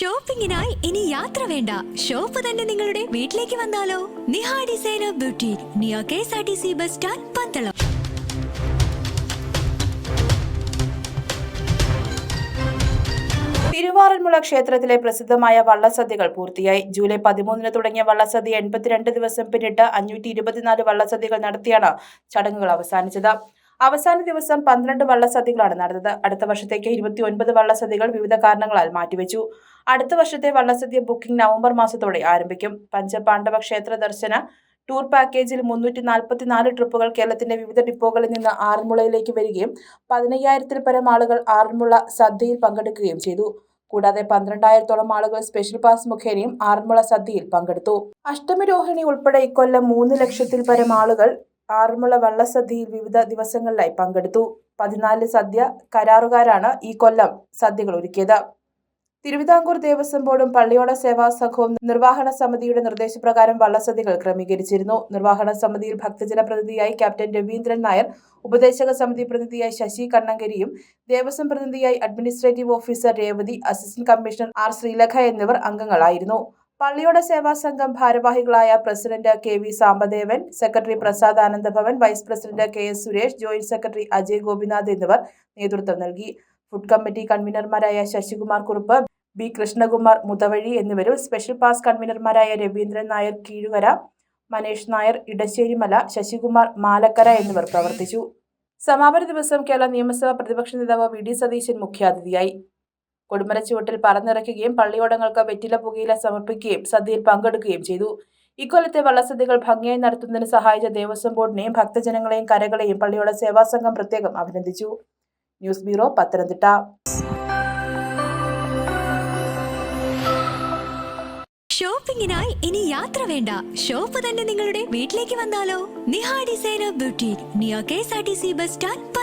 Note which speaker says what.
Speaker 1: ഷോപ്പിംഗിനായി ഇനി യാത്ര വേണ്ട. ഷോപ്പ് തന്നെ നിങ്ങളുടെ വീട്ടിലേക്ക് വന്നാലോ? Niha designer boutique near K S R T C bus stand Pandalam.
Speaker 2: Thiruvaranmula ക്ഷേത്രത്തിലെ പ്രസിദ്ധമായ വള്ളസദ്യകൾ പൂർത്തിയായി. ജൂലൈ പതിമൂന്നിന് തുടങ്ങിയ വള്ളസദ്യ എൺപത്തിരണ്ട് ദിവസം പിന്നിട്ട് അഞ്ഞൂറ്റി ഇരുപത്തിനാല് വള്ളസദ്യകൾ നടത്തിയാണ് ചടങ്ങുകൾ അവസാനിച്ചത്. അവസാന ദിവസം പന്ത്രണ്ട് വള്ളസദ്യകളാണ് നടന്നത്. അടുത്ത വർഷത്തേക്ക് ഇരുപത്തി ഒൻപത് വള്ളസദ്യകൾ വിവിധ കാരണങ്ങളാൽ മാറ്റിവെച്ചു. അടുത്ത വർഷത്തെ വള്ളസദ്യ ബുക്കിംഗ് നവംബർ മാസത്തോടെ ആരംഭിക്കും. പഞ്ചപാണ്ഡവ ക്ഷേത്ര ദർശന ടൂർ പാക്കേജിൽ മുന്നൂറ്റി നാൽപ്പത്തിനാല് ട്രിപ്പുകൾ കേരളത്തിന്റെ വിവിധ ഡിപ്പോകളിൽ നിന്ന് ആറന്മുളയിലേക്ക് വരികയും പതിനയ്യായിരത്തിൽ പരം ആളുകൾ ആറന്മുള സദ്യയിൽ പങ്കെടുക്കുകയും ചെയ്തു. കൂടാതെ പന്ത്രണ്ടായിരത്തോളം ആളുകൾ സ്പെഷ്യൽ പാസ് മുഖേനയും ആറന്മുള സദ്യയിൽ പങ്കെടുത്തു. അഷ്ടമി രോഹിണി ഉൾപ്പെടെ ഇക്കൊല്ലം മൂന്ന് ലക്ഷത്തിൽ പരം ആളുകൾ ആറന്മുള വള്ളസദ്യയിൽ വിവിധ ദിവസങ്ങളിലായി പങ്കെടുത്തു. പതിനാല് സദ്യ കരാറുകാരാണ് ഈ കൊല്ലം സദ്യകൾ ഒരുക്കിയത്. തിരുവിതാംകൂർ ദേവസ്വം ബോർഡും പള്ളിയോട സേവാ സംഘവും നിർവഹണ സമിതിയുടെ നിർദ്ദേശപ്രകാരം വള്ളസദ്യകൾ ക്രമീകരിച്ചിരുന്നു. നിർവാഹണ സമിതിയിൽ ഭക്തജന പ്രതിനിധിയായി ക്യാപ്റ്റൻ രവീന്ദ്രൻ നായർ ഉപദേശക സമിതി പ്രതിനിധിയായി ശശി കണ്ണങ്കരിയും ദേവസ്വം പ്രതിനിധിയായി administrative officer Revathi assistant commissioner R Sreelakha എന്നിവർ അംഗങ്ങളായിരുന്നു. പള്ളിയോട സേവാ സംഘം ഭാരവാഹികളായ president K V Sambadevan secretary Prasad Anandabhavan vice president K S Suresh joint secretary Ajay Gopinath എന്നിവർ നേതൃത്വം നൽകി. ഫുഡ് കമ്മിറ്റി കൺവീനർമാരായ ശശികുമാർ കുറുപ്പ് ബി കൃഷ്ണകുമാർ മുതവഴി എന്നിവരും സ്പെഷ്യൽ പാസ് കൺവീനർമാരായ രവീന്ദ്രൻ നായർ കീഴുകര മനേഷ് നായർ ഇടശ്ശേരിമല ശശികുമാർ മാലക്കര എന്നിവർ പ്രവർത്തിച്ചു. സമാപന ദിവസം കേരള നിയമസഭാ പ്രതിപക്ഷ നേതാവ് വി ഡി സതീശൻ മുഖ്യാതിഥിയായി. കൊടുമരച്ചുവട്ടിൽ പറന്നിറക്കുകയും പള്ളിയോടങ്ങൾക്ക് വെറ്റില പുകയില സമർപ്പിക്കുകയും സദ്യയിൽ പങ്കെടുക്കുകയും ചെയ്തു. ഇക്കൊല്ലത്തെ വള്ളസദ്യകൾ ഭംഗിയായി നടത്തുന്നതിന് സഹായിച്ച ദേവസ്വം ബോർഡിനെയും ഭക്തജനങ്ങളെയും കരകളെയും പള്ളിയോട സേവാ സംഘം പ്രത്യേകം അഭിനന്ദിച്ചു. News bureau Pathanamthitta.
Speaker 1: ഷോപ്പിംഗിനായി ഇനി യാത്ര വേണ്ട. ഷോപ്പ് തന്നെ നിങ്ങളുടെ വീട്ടിലേക്ക് വന്നാലോ? Niha designer boutique near K S R T C bus stand